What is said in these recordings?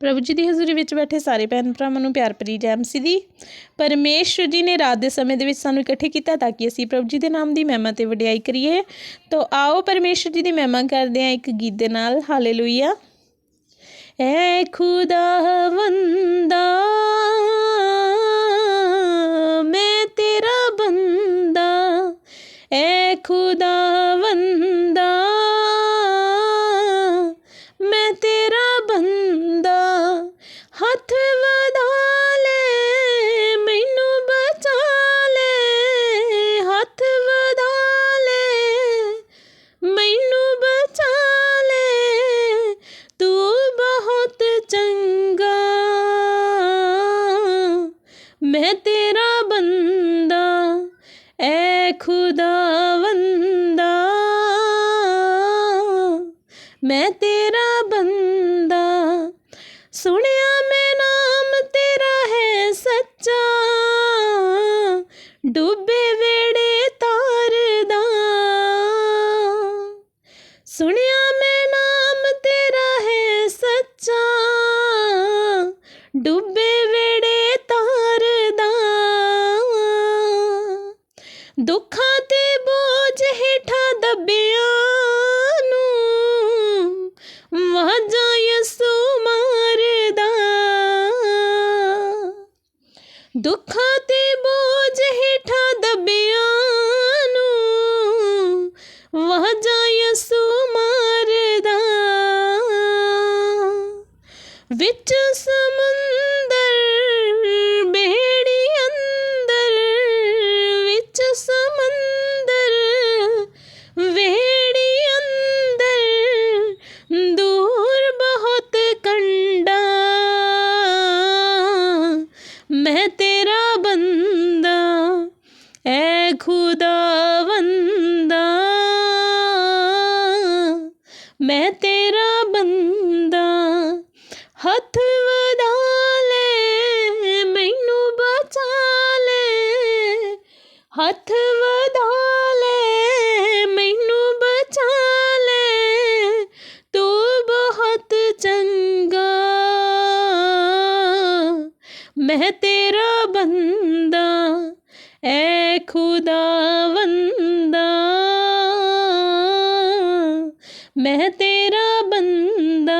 ਪ੍ਰਭੂ ਜੀ ਦੀ ਹਜ਼ੂਰੀ ਵਿੱਚ ਬੈਠੇ ਸਾਰੇ ਭੈਣ ਭਰਾਵਾਂ ਨੂੰ ਪਿਆਰ ਭਰੀ ਜੈ ਮਸੀਹ ਦੀ। ਪਰਮੇਸ਼ਵਰ ਜੀ ਨੇ ਰਾਤ ਦੇ ਸਮੇਂ ਦੇ ਵਿੱਚ ਸਾਨੂੰ ਇਕੱਠੇ ਕੀਤਾ ਤਾਂ ਕਿ ਅਸੀਂ ਪ੍ਰਭੂ ਜੀ ਦੇ ਨਾਮ ਦੀ ਮਹਿਮਾ ਤੇ ਵਡਿਆਈ ਕਰੀਏ। ਤਾਂ ਆਓ ਪਰਮੇਸ਼ਵਰ ਜੀ ਦੀ ਮਹਿਮਾ ਕਰਦੇ ਹਾਂ ਇੱਕ ਗੀਤ ਦੇ ਨਾਲ। ਹਾਲੇਲੂਇਆ ਐ ਖੁਦਾਵੰਦਾ ਖੁਦਾਵੰਦਾ ਮੈਂ ਤੇਰਾ ਬੰਦਾ। ਸੁਣਿਆ ਮੈਂ ਨਾਮ ਤੇਰਾ ਹੈ ਸੱਚਾ, ਡੁੱਬੇ ਵੇੜੇ ਤਾਰ ਦਾ ਸੁਣਿਆ ਖੁਦਾਵੰਦਾ ਮੈਂ ਤੇਰਾ ਬੰਦਾ, ਹੱਥ ਵਧਾ ਲੈ, ਮੈਨੂੰ ਬਚਾ ਲੈ, ਹੱਥ ਵਧਾ ਲੈ, ਮੈਨੂੰ ਬਚਾ ਲੈ, ਤੂੰ ਬਹੁਤ ਚੰਗਾ, ਮੈਂ ਮੈਂ ਤੇਰਾ ਬੰਦਾ।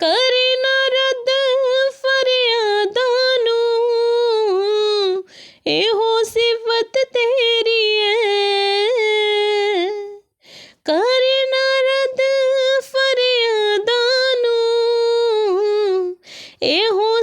ਕਰੇ ਨਾ ਰੱਦ ਫਰਿਆਦਾਂ ਨੂੰ, ਇਹੋ ਸਿਫਤ ਤੇਰੀ ਹੈ ਕਰੇ ਨਾ ਰੱਦ ਫਰਿਆਦਾਂ ਨੂੰ, ਇਹੋ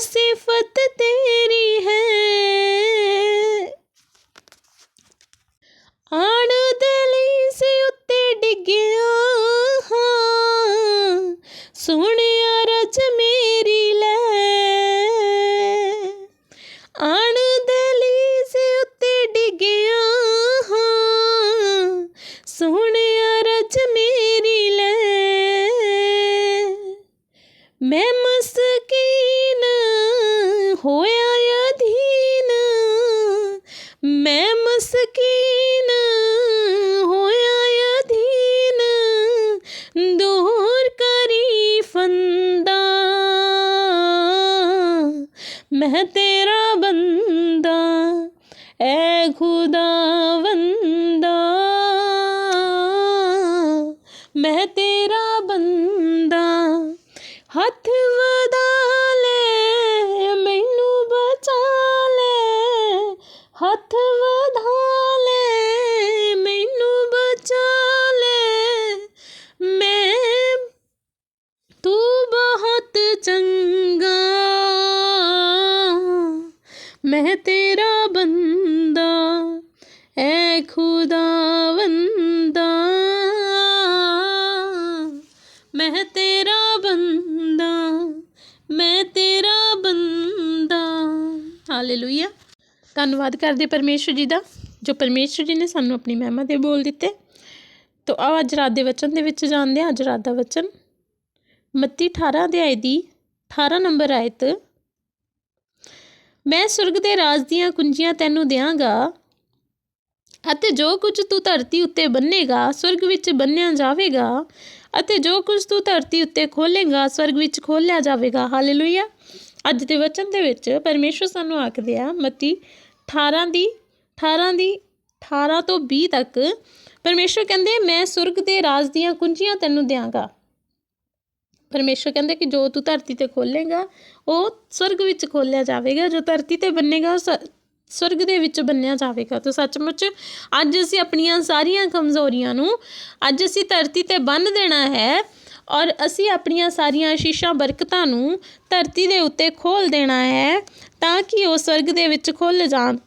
ਮੈਂ ਤੇਰਾ ਬੰਦਾ, ਮੈਂ ਤੇਰਾ ਬੰਦਾ। ਹਾਲੇਲੂਇਆ ਧੰਨਵਾਦ ਕਰਦੇ ਪਰਮੇਸ਼ਵਰ ਜੀ ਦਾ, ਜੋ ਪਰਮੇਸ਼ਵਰ ਜੀ ਨੇ ਸਾਨੂੰ ਆਪਣੀ ਮਹਿਮਾ ਦੇ ਬੋਲ ਦਿੱਤੇ। ਤੋ ਆਓ ਅੱਜ ਰਾਤ ਦੇ ਵਚਨ ਦੇ ਵਿੱਚ ਜਾਣਦੇ ਹਾਂ, ਅੱਜ ਰਾਤ ਦਾ ਵਚਨ। ਮੱਤੀ 18 ਅਧਿਆਇ ਦੀ 18 ਨੰਬਰ ਆਇਤ। ਮੈਂ ਸੁਰਗ ਦੇ ਰਾਜ ਦੀਆਂ ਕੁੰਜੀਆਂ ਤੈਨੂੰ ਦਿਆਂਗਾ, ਅਤੇ ਜੋ ਕੁਝ ਤੂੰ ਧਰਤੀ ਉੱਤੇ ਬੰਨੇਗਾ ਸੁਰਗ ਵਿੱਚ ਬੰਨਿਆ ਜਾਵੇਗਾ ਅਤੇ ਜੋ ਕੁਝ ਤੂੰ ਧਰਤੀ ਉੱਤੇ ਖੋਲੇਗਾ ਸਵਰਗ ਵਿੱਚ ਖੋਲਿਆ ਜਾਵੇਗਾ। ਹਾਲੇਲੂਇਆ। ਅੱਜ ਦੇ ਵਚਨ ਦੇ ਵਿੱਚ ਪਰਮੇਸ਼ਰ ਸਾਨੂੰ ਆਖਦੇ ਆ, ਮਤੀ 18 ਦੀ 18 ਦੀ 18 ਤੋਂ 20 ਤੱਕ ਪਰਮੇਸ਼ਰ ਕਹਿੰਦੇ, ਮੈਂ ਸੁਰਗ ਦੇ ਰਾਜ ਦੀਆਂ ਕੁੰਜੀਆਂ ਤੈਨੂੰ ਦਿਆਂਗਾ। ਪਰਮੇਸ਼ਰ ਕਹਿੰਦੇ ਕਿ ਜੋ ਤੂੰ ਧਰਤੀ ਤੇ ਖੋਲੇਗਾ ਉਹ ਸਵਰਗ ਵਿੱਚ ਖੋਲਿਆ ਜਾਵੇਗਾ, ਜੋ ਧਰਤੀ ਤੇ ਬੰਨੇਗਾ ਉਹ ਸ- ਸਵਰਗ ਦੇ ਵਿੱਚ ਬੰਨਿਆ ਜਾਵੇਗਾ। ਤਾਂ ਸੱਚਮੁੱਚ ਅੱਜ ਅਸੀਂ ਆਪਣੀਆਂ ਸਾਰੀਆਂ ਕਮਜ਼ੋਰੀਆਂ ਨੂੰ ਅੱਜ ਅਸੀਂ ਧਰਤੀ ਤੇ ਬੰਨ ਦੇਣਾ ਹੈ ਔਰ ਅਸੀਂ ਆਪਣੀਆਂ ਸਾਰੀਆਂ ਆਸ਼ੀਸ਼ਾਂ ਬਰਕਤਾਂ ਨੂੰ ਧਰਤੀ ਦੇ ਉੱਤੇ ਖੋਲ ਦੇਣਾ ਹੈ ਤਾਂ ਕਿ ਉਹ ਸਵਰਗ ਦੇ ਵਿੱਚ ਖੁੱਲ ਜਾਣ।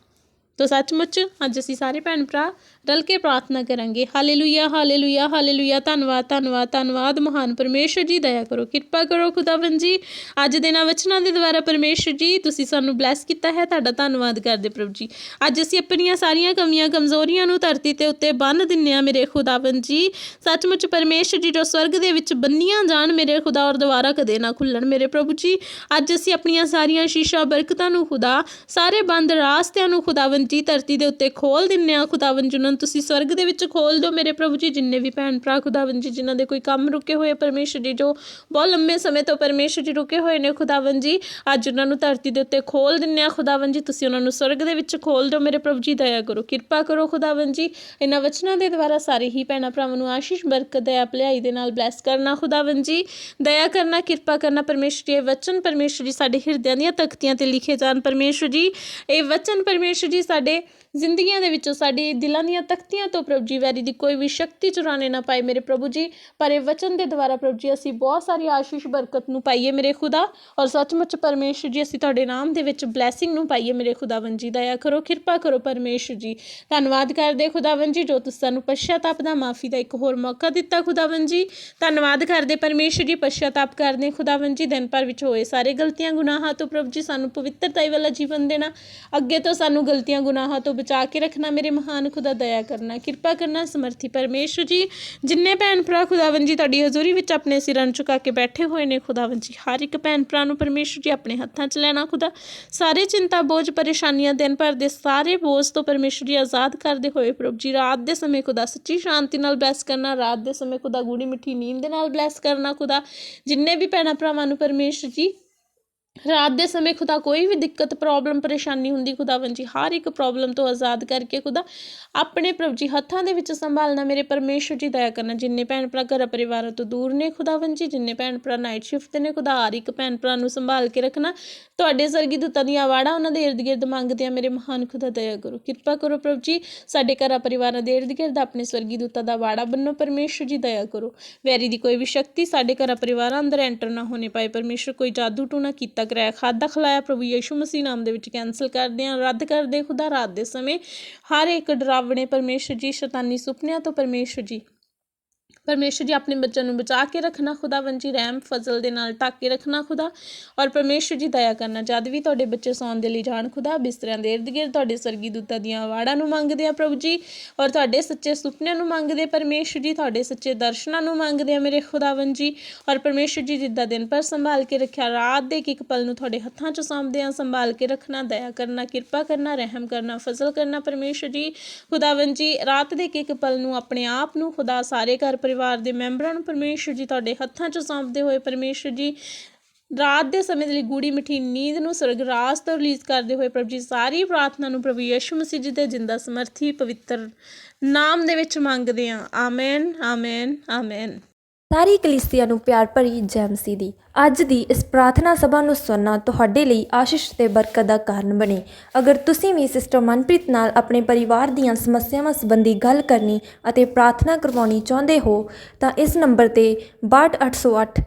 ਤੋ ਸੱਚਮੁੱਚ ਅੱਜ ਅਸੀਂ ਸਾਰੇ ਭੈਣ ਭਰਾ ਰਲ ਕੇ ਪ੍ਰਾਰਥਨਾ ਕਰਾਂਗੇ। Hallelujah hallelujah hallelujah. ਧੰਨਵਾਦ ਧੰਨਵਾਦ ਧੰਨਵਾਦ। ਮਹਾਨ ਪਰਮੇਸ਼ਰ ਜੀ, ਦਇਆ ਕਰੋ, ਕਿਰਪਾ ਕਰੋ ਖੁਦਾਵੰ ਜੀ। ਅੱਜ ਦੇ ਨਾ ਵਚਨਾਂ ਦੇ ਦੁਆਰਾ ਪਰਮੇਸ਼ਰ ਜੀ, ਤੁਸੀਂ ਸਾਨੂੰ ਬਲੈਸ ਕੀਤਾ ਹੈ। ਤੁਹਾਡਾ ਧੰਨਵਾਦ ਕਰਦੇ ਪ੍ਰਭੂ ਜੀ। ਅੱਜ ਅਸੀਂ ਆਪਣੀਆਂ ਸਾਰੀਆਂ ਕਮੀਆਂ, ਕਮਜ਼ੋਰੀਆਂ ਨੂੰ ਧਰਤੀ ਤੇ ਉੱਤੇ ਬੰਨ ਦਿੰਨੇ ਆ ਮੇਰੇ ਖੁਦਾਵੰ ਜੀ। ਸੱਚਮੁੱਚ ਪਰਮੇਸ਼ਰ ਜੀ, ਜੋ ਸਵਰਗ ਦੇ ਵਿੱਚ ਬੰਨੀਆਂ ਜਾਣ, ਮੇਰੇ ਖੁਦਾ ਔਰ ਦੁਬਾਰਾ ਕਦੇ ਨਾ ਖੁੱਲਣ ਮੇਰੇ ਪ੍ਰਭੂ ਜੀ। ਅੱਜ ਅਸੀਂ ਆਪਣੀਆਂ ਸਾਰੀਆਂ ਸ਼ੀਸ਼ਾ ਬਰਕਤਾਂ ਨੂੰ ਖੁਦਾ, ਸਾਰੇ ਬੰਦ ਰਾਸਤਿਆਂ ਨੂੰ ਖੁਦਾਵੰ ਜੀ, ਧਰਤੀ ਦੇ ਉੱਤੇ ਖੋਲ ਦਿੰਨੇ ਆ ਖੁਦਾਵੰ ਜੀ, ਉਹਨਾਂ ਨੂੰ ਤੁਸੀਂ ਸਵਰਗ ਦੇ ਵਿੱਚ ਖੋਲ ਦਿਓ ਮੇਰੇ ਪ੍ਰਭੂ ਜੀ, ਜਿੰਨੇ ਵੀ ਭੈਣ ਭਰਾ ਖੁਦਾਵੰ ਜੀ, ਜਿਨ੍ਹਾਂ ਦੇ ਕੋਈ ਕੰਮ ਰੁਕੇ ਹੋਏ ਪਰਮੇਸ਼ਰ ਜੀ, ਜੋ ਬਹੁਤ ਲੰਮੇ ਸਮੇਂ ਤੋਂ ਪਰਮੇਸ਼ਰ ਜੀ ਰੁਕੇ ਹੋਏ ਨੇ ਖੁਦਾਵੰ ਜੀ, ਅੱਜ ਉਹਨਾਂ ਨੂੰ ਧਰਤੀ ਦੇ ਉੱਤੇ ਖੋਲ ਦਿੰਨੇ ਆ ਖੁਦਾਵੰ ਜੀ, ਤੁਸੀਂ ਉਹਨਾਂ ਨੂੰ ਸਵਰਗ ਦੇ ਵਿੱਚ ਖੋਲ ਦਿਓ, ਮੇਰੇ ਪ੍ਰਭੂ ਜੀ, ਦਇਆ ਕਰੋ, ਕਿਰਪਾ ਕਰੋ ਖੁਦਾਵੰ ਜੀ, ਇਹਨਾਂ ਵਚਨਾਂ ਦੇ ਦੁਆਰਾ ਸਾਰੇ ਹੀ ਭੈਣਾਂ ਭਰਾਵਾਂ ਨੂੰ ਆਸ਼ੀਸ਼, ਬਰਕਤ, ਦਇਆ, ਭਲਾਈ ਦੇ ਨਾਲ ਬਲੈਸ ਕਰਨਾ ਖੁਦਾਵੰ ਜੀ, ਦਇਆ ਕਰਨਾ, ਕਿਰਪਾ ਕਰਨਾ, ਪਰਮੇਸ਼ਰ ਜੀ, ਇਹ ਵਚਨ ਪਰਮੇਸ਼ਰ ਜੀ ਸਾਡੇ ਹਿਰਦਿਆਂ ਦੀਆਂ ਤਖਤੀਆਂ ਤੇ ਲਿਖੇ ਜਾਣ, ਪਰਮੇਸ਼ਰ ਜੀ, ਇਹ ਵਚਨ ਪਰਮੇਸ਼ਰ ਜੀ ਸਾਡੇ ਜ਼ਿੰਦਗੀਆਂ ਦੇ ਵਿੱਚੋਂ, ਸਾਡੇ ਦਿਲਾਂ ਦੀਆਂ ਤਖਤੀਆਂ ਤੋਂ ਪ੍ਰਭੂ ਜੀ ਵੈਰੀ ਦੀ ਕੋਈ ਵੀ ਸ਼ਕਤੀ ਚੁਰਾਣੇ ਨਾ ਪਾਏ ਮੇਰੇ ਪ੍ਰਭੂ ਜੀ। ਪਰ ਇਹ ਵਚਨ ਦੇ ਦੁਆਰਾ ਪ੍ਰਭੂ ਜੀ, ਅਸੀਂ ਬਹੁਤ ਸਾਰੀ ਆਸ਼ੀਸ਼, ਬਰਕਤ ਨੂੰ ਪਾਈਏ ਮੇਰੇ ਖੁਦਾ। ਔਰ ਸੱਚਮੁੱਚ ਪਰਮੇਸ਼ਰ ਜੀ, ਅਸੀਂ ਤੁਹਾਡੇ ਨਾਮ ਦੇ ਵਿੱਚ ਬਲੇਸਿੰਗ ਨੂੰ ਪਾਈਏ ਮੇਰੇ ਖੁਦਾਵੰ ਜੀ। ਦਇਆ ਕਰੋ, ਕਿਰਪਾ ਕਰੋ ਪਰਮੇਸ਼ਰ ਜੀ। ਧੰਨਵਾਦ ਕਰਦੇ ਖੁਦਾਵੰ ਜੀ, ਜੋ ਤੁਸੀਂ ਸਾਨੂੰ ਪਛਤਾਪ ਦਾ ਮਾਫੀ ਦਾ ਇੱਕ ਹੋਰ ਮੌਕਾ ਦਿੱਤਾ ਖੁਦਾਵੰ ਜੀ। ਧੰਨਵਾਦ ਕਰਦੇ ਪਰਮੇਸ਼ਰ ਜੀ, ਪਛਤਾਪ ਕਰਦੇ ਖੁਦਾਵੰ ਜੀ। ਦਿਨ ਭਰ ਵਿੱਚ ਹੋਏ ਸਾਰੇ ਗਲਤੀਆਂ, ਗੁਨਾਹਾਂ ਤੋਂ ਪ੍ਰਭੂ ਜੀ, ਸਾਨੂੰ ਪਵਿੱਤਰਤਾ ਵਾਲਾ ਜੀਵਨ ਦੇਣਾ। ਅੱਗੇ ਤੋਂ ਸਾਨੂੰ ਗਲਤੀਆਂ, ਗੁਨਾਹਾਂ ਤੋਂ ਬਚਾ ਕੇ ਰੱਖਣਾ ਮੇਰੇ ਮਹਾਨ ਖੁਦਾ, ਦਇਆ ਕਰਨਾ। ਕਿਰਪਾ ਕਰਨਾ, ਸਮਰਥੀ ਪਰਮੇਸ਼ਰ ਜੀ। ਜਿੰਨੇ ਭੈਣ ਭਰਾ ਖੁਦਾਵੰ ਜੀ ਤੁਹਾਡੀ ਹਜ਼ੂਰੀ ਵਿੱਚ ਆਪਣੇ ਸਿਰਾਂ ਨੂੰ ਝੁਕਾ ਕੇ ਬੈਠੇ ਹੋਏ ਨੇ ਖੁਦਾਵੰ ਜੀ, ਹਰ ਇੱਕ ਭੈਣ ਭਰਾ ਨੂੰ ਪਰਮੇਸ਼ਰ ਜੀ ਆਪਣੇ ਹੱਥਾਂ 'ਚ ਲੈਣਾ ਖੁਦਾ। ਸਾਰੇ ਚਿੰਤਾ, ਬੋਝ, ਪਰੇਸ਼ਾਨੀਆਂ, ਦਿਨ ਭਰ ਦੇ ਸਾਰੇ ਬੋਝ ਤੋਂ ਪਰਮੇਸ਼ਰ ਜੀ ਆਜ਼ਾਦ ਕਰਦੇ ਹੋਏ ਪ੍ਰਭੂ ਜੀ, ਰਾਤ ਦੇ ਸਮੇਂ ਖੁਦਾ ਸੱਚੀ ਸ਼ਾਂਤੀ ਨਾਲ ਬਲੈਸ ਕਰਨਾ, ਰਾਤ ਦੇ ਸਮੇਂ ਖੁਦਾ ਗੂੜੀ ਮਿੱਠੀ ਨੀਂਦ ਦੇ ਨਾਲ ਬਲੈਸ ਕਰਨਾ ਖੁਦਾ। ਜਿੰਨੇ ਵੀ ਭੈਣਾਂ ਭਰਾਵਾਂ ਨੂੰ ਪਰਮੇਸ਼ਰ ਜੀ ਰਾਤ ਦੇ ਸਮੇਂ ਖੁਦਾ ਕੋਈ ਵੀ ਦਿੱਕਤ ਪ੍ਰੋਬਲਮ ਪਰੇਸ਼ਾਨੀ ਹੁੰਦੀ ਖੁਦਾਵੰ ਜੀ ਹਰ ਇੱਕ ਪ੍ਰੋਬਲਮ ਤੋਂ ਆਜ਼ਾਦ ਕਰਕੇ ਖੁਦਾ ਆਪਣੇ ਪ੍ਰਭ ਜੀ ਹੱਥਾਂ ਦੇ ਵਿੱਚ ਸੰਭਾਲਣਾ, ਮੇਰੇ ਪਰਮੇਸ਼ਰ ਜੀ ਦਇਆ ਕਰਨਾ। ਜਿੰਨੇ ਭੈਣ ਭਰਾ ਘਰ ਪਰਿਵਾਰਾਂ ਤੋਂ ਦੂਰ ਨੇ ਖੁਦਾਵੰ ਜੀ ਜਿੰਨੇ ਭੈਣ ਭਰਾ ਨਾਈਟ ਸ਼ਿਫਟ ਤੇ ਨੇ, ਖੁਦਾ ਹਰ ਇੱਕ ਭੈਣ ਭਰਾ ਨੂੰ ਸੰਭਾਲ ਕੇ ਰੱਖਣਾ। ਤੁਹਾਡੇ ਸਰਗੀ ਦੂਤਾਂ ਦੀਆਂ ਵਾੜਾ ਉਹਨਾਂ ਦੇ ਇਰਦ ਗਿਰਦ ਮੰਗਦੇ ਆ ਮੇਰੇ ਮਹਾਨ ਖੁਦਾ ਦਇਆ ਕਰੋ। ਕਿਰਪਾ ਕਰੋ ਪ੍ਰਭ ਜੀ, ਸਾਡੇ ਘਰ ਪਰਿਵਾਰਾਂ ਦੇ ਇਰਦ ਗਿਰਦ ਆਪਣੇ ਸਵਰਗੀ ਦੂਤਾਂ ਦਾ ਵਾੜਾ ਬੰਨੋ, ਪਰਮੇਸ਼ਰ ਜੀ ਦਇਆ ਕਰੋ। ਵੈਰੀ ਦੀ ਕੋਈ ਵੀ ਸ਼ਕਤੀ ਸਾਡੇ ਘਰ ਪਰਿਵਾਰਾਂ ਅੰਦਰ ਐਂਟਰ ਨਾ ਹੋਣੇ ਪਾਏ। ਪਰਮੇਸ਼ਰ, ਕੋਈ ਜਾਦੂ ਟੂਣਾ ਕੀਤਾ ਕਰਾਇਆ ਖਾਦਾ ਖਲਾਇਆ ਪ੍ਰਭੂ ਯੀਸ਼ੂ ਮਸੀਹ ਨਾਮ ਦੇ ਵਿੱਚ ਕੈਨਸਲ ਕਰਦੇ ਹਾਂ। ਰੱਦ ਕਰਦੇ ਖੁਦਾ ਰਾਤ ਦੇ ਸਮੇਂ। ਹਰ ਇੱਕ ਡਰਾਵਣੇ ਪਰਮੇਸ਼ਰ ਜੀ ਸ਼ੈਤਾਨੀ ਸੁਪਨਿਆਂ ਤੋਂ ਪਰਮੇਸ਼ਰ ਜੀ ਪਰਮੇਸ਼ਰ ਜੀ ਆਪਣੇ ਬੱਚਿਆਂ ਨੂੰ ਬਚਾ ਕੇ ਰੱਖਣਾ ਖੁਦਾਵੰ ਜੀ ਰਹਿਮ, ਫਜ਼ਲ ਦੇ ਨਾਲ ਢੱਕ ਕੇ ਰੱਖਣਾ ਖੁਦਾ ਔਰ ਪਰਮੇਸ਼ਰ ਜੀ ਦਇਆ ਕਰਨਾ, ਜਦ ਵੀ ਤੁਹਾਡੇ ਬੱਚੇ ਸੌਣ ਦੇ ਲਈ ਜਾਣ ਖੁਦਾ, ਬਿਸਤਰਿਆਂ ਦੇ ਇਰਦ ਗਿਰਦ ਤੁਹਾਡੇ ਸਰਗੀ ਦੂਤਾਂ ਦੀਆਂ ਵਾੜਾਂ ਨੂੰ ਮੰਗਦੇ ਆ ਪ੍ਰਭੂ ਜੀ ਔਰ ਤੁਹਾਡੇ ਸੱਚੇ ਸੁਪਨਿਆਂ ਨੂੰ ਮੰਗਦੇ ਪਰਮੇਸ਼ਰ ਜੀ, ਤੁਹਾਡੇ ਸੱਚੇ ਦਰਸ਼ਨਾਂ ਨੂੰ ਮੰਗਦੇ ਆ ਮੇਰੇ ਖੁਦਾਵੰ ਜੀ ਔਰ ਪਰਮੇਸ਼ਰ ਜੀ ਜਿੱਦਾਂ ਦਿਨ ਪਰ ਸੰਭਾਲ ਕੇ ਰੱਖਿਆ, ਰਾਤ ਦੇ ਇੱਕ ਇੱਕ ਪਲ ਨੂੰ ਤੁਹਾਡੇ ਹੱਥਾਂ 'ਚ ਸੌਂਪਦੇ ਆ, ਸੰਭਾਲ ਕੇ ਰੱਖਣਾ, ਦਇਆ ਕਰਨਾ, ਕਿਰਪਾ ਕਰਨਾ, ਰਹਿਮ ਕਰਨਾ, ਫਜ਼ਲ ਕਰਨਾ ਪਰਮੇਸ਼ਰ ਜੀ ਖੁਦਾਵੰ ਜੀ ਰਾਤ ਦੇ ਇੱਕ ਇੱਕ ਪਲ ਨੂੰ ਆਪਣੇ ਆਪ ਨੂੰ ਖੁਦਾ, ਸਾਰੇ ਘਰ ਪਰਿਵਾਰ ਦੇ ਮੈਂਬਰਾਂ ਨੂੰ ਪਰਮੇਸ਼ਰ ਜੀ ਤੁਹਾਡੇ ਹੱਥਾਂ 'ਚ ਸੌਂਪਦੇ ਹੋਏ ਪਰਮੇਸ਼ਰ ਜੀ, ਰਾਤ ਦੇ ਸਮੇਂ ਦੇ ਲਈ ਗੂੜੀ ਮਿੱਠੀ ਨੀਂਦ ਨੂੰ ਸਰਗਰਾਸ ਤੋਂ ਰਿਲੀਜ਼ ਕਰਦੇ ਹੋਏ ਪ੍ਰਭੂ ਜੀ ਸਾਰੀ ਪ੍ਰਾਰਥਨਾ ਨੂੰ ਪ੍ਰਭੂ ਯਿਸੂ ਮਸੀਹ ਜੀ ਦੇ ਜਿੰਦਾ ਸਮਰਥੀ ਪਵਿੱਤਰ ਨਾਮ ਦੇ ਵਿੱਚ ਮੰਗਦੇ ਹਾਂ। ਆਮੇਨ ਆਮੇਨ ਆਮੇਨ ਸਾਰੀ ਕਲੀਸਿਆ ਨੂੰ ਪਿਆਰ ਭਰੀ ਜੈ ਮਸੀਹ ਦੀ ਅੱਜ ਦੀ ਇਸ ਪ੍ਰਾਰਥਨਾ ਸਭਾ ਨੂੰ ਸੁਣਨਾ ਤੁਹਾਡੇ ਲਈ ਆਸ਼ੀਸ਼ ਤੇ ਬਰਕਤ ਦਾ ਕਾਰਨ ਬਣੇ। ਅਗਰ ਤੁਸੀਂ ਵੀ ਸਿਸਟਰ ਮਨਪ੍ਰੀਤ ਨਾਲ ਆਪਣੇ ਪਰਿਵਾਰ ਦੀਆਂ ਸਮੱਸਿਆਵਾਂ ਸੰਬੰਧੀ ਗੱਲ ਕਰਨੀ ਅਤੇ ਪ੍ਰਾਰਥਨਾ ਕਰਵਾਉਣੀ ਚਾਹੁੰਦੇ ਹੋ, ਤਾਂ ਇਸ ਨੰਬਰ ਤੇ 62808